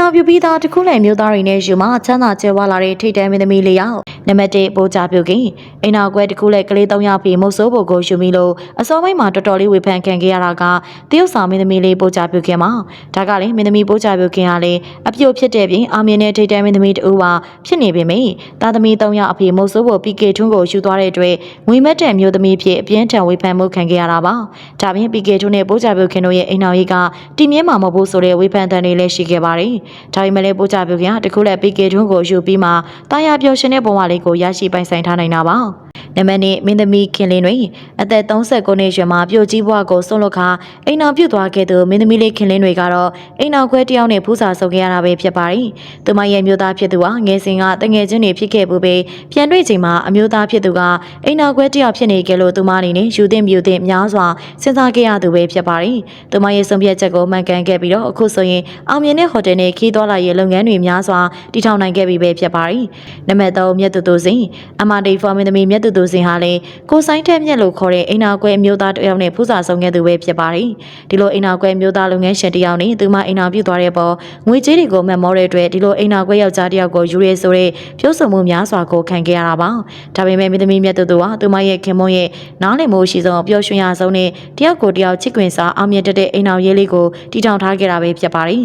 အိမ်နာပြူပြီးသားတခုလည်းမျိုးသားတွေနဲ့ယူမချမ်းသာကျဲဝါလာတဲ့ထိတ်တန်းမင်းသမီးလေးယောက်နံပါတ်1ပိုးကြပြုတ်ခင်အိမ်နာကွဲတခုလည်းကလေး၃ယောက်ပြီးမုတ်ဆိုးဘုတ်ကိုယူမိလို့အစောပိုင်းမှာတော်တော်လေးဝေဖန်ခံခဲ့ရတာကတရုတ်ဆောင်မင်းသမီးလေးပိုးကြပြုတ်ခင်မှာဒါကလည်းမင်းသမီးပိုးကြပြုတ်ခင်ကလည်းအပြုတ်ဖြစ်တဲ့ပြင်အာမင်းနဲ့ထိတ်တန်းမင်းသမီးတူပါဖြစ်နေပေမယ့်သားသမီး၃ယောက်အဖေမုတ်ဆိုးဘုတ်ပီကေထွန်းကိုယူသွားတဲ့အတွက်ငွေမက်တဲ့မျိုးသမီးဖြစ်အပြင်းထန်ဝေဖန်မှုခံခဲ့ရတာပါဒါပြင်ပီကေထွန်းနဲ့ပိုးကြပြုတ်ခင်တို့ရဲ့အိမ်နောက်ရေးကတည်မြဲမှာမဟုတ်ဘူးဆိုတဲ့ဝေဖန်တန်တွေလည်းရှိခဲ့ပါတယ်ဒါပေမဲ့လည်းပိုးကြပြုတ်ခင်ကတခုလည်းပီကေထွန်းကိုယူပြီးမှတာယာပျော်ရှင်တဲ့ဘဝလေးကိုရရှိပိုင်ဆိုင်ထားနိုင်တာပါနံပါတ်1မင်းသမီးခင်လင်းတွင်အသက်39နှစ်ရွယ်မှာပြိုကြီးဘဝကိုဆုံးလွတ်ခါအိမ်နောက်ပြုတ်သွားခဲ့သူမင်းသမီးလေးခင်လင်းတွေကတော့အိမ်နောက်ခွဲတစ်ယောက်နဲ့ဖူးစာဆုံခဲ့ရတာပဲဖြစ်ပါတယ်။သူမရဲ့မျိုးသားဖြစ်သူဟာငယ်စဉ်ကတငယ်ချင်းတွေဖြစ်ခဲ့ပူပြီးပြန်တွေ့ချိန်မှာအမျိုးသားဖြစ်သူကအိမ်နောက်ခွဲတစ်ယောက်ဖြစ်နေကြလို့သူမအနေနဲ့ယူသင့်မြူသင့်များစွာစဉ်းစားခဲ့ရသူပဲဖြစ်ပါတယ်။သူမရဲ့ဆုံးဖြတ်ချက်ကိုမှန်ကန်ခဲ့ပြီးတော့အခုဆိုရင်အောင်မြင်တဲ့ဟိုတယ်နဲ့ခီးသွားလာရေးလုပ်ငန်းတွေများစွာတည်ထောင်နိုင်ခဲ့ပြီပဲဖြစ်ပါတယ်။နံပါတ်3မြတ်သူသူစဉ်အမတေဖော်မင်းသမီးမြတ်သူသူစဉ်ဟာလည်းကိုဆိုင်ထက်မြက်လို့ခေါ်တဲ့အိမ်နာကွဲအမျိုးသားတစ်ယောက်နဲ့ဖူးစာဆုံးခဲ့သူပဲဖြစ်ပါတယ်။ဒီလိုအိမ်နာကွဲအမျိုးသားလုပ်ငန်းရှင်တစ်ယောက်နဲ့သူမအိမ်နာပြုတ်သွားတဲ့ပေါ်ငွေကြေးတွေကိုမက်မောတဲ့အတွက်ဒီလိုအိမ်နာကွဲယောက်ျားတစ်ယောက်ကိုယူရဲဆိုတဲ့ပြောဆိုမှုများစွာကိုခံခဲ့ရတာပါ။ဒါပေမဲ့မင်းသမီးမြတ်သူသူဟာသူမရဲ့ခင်မွန်းရဲ့နားလည်မှုရှိဆုံးပျော်ရွှင်ရဆုံးနဲ့တယောက်ကိုတယောက်ချစ်ခွင်စားအောင်မြင်တတ်တဲ့အိမ်နာရေးလေးကိုတည်ထောင်ထားခဲ့တာပဲဖြစ်ပါတယ်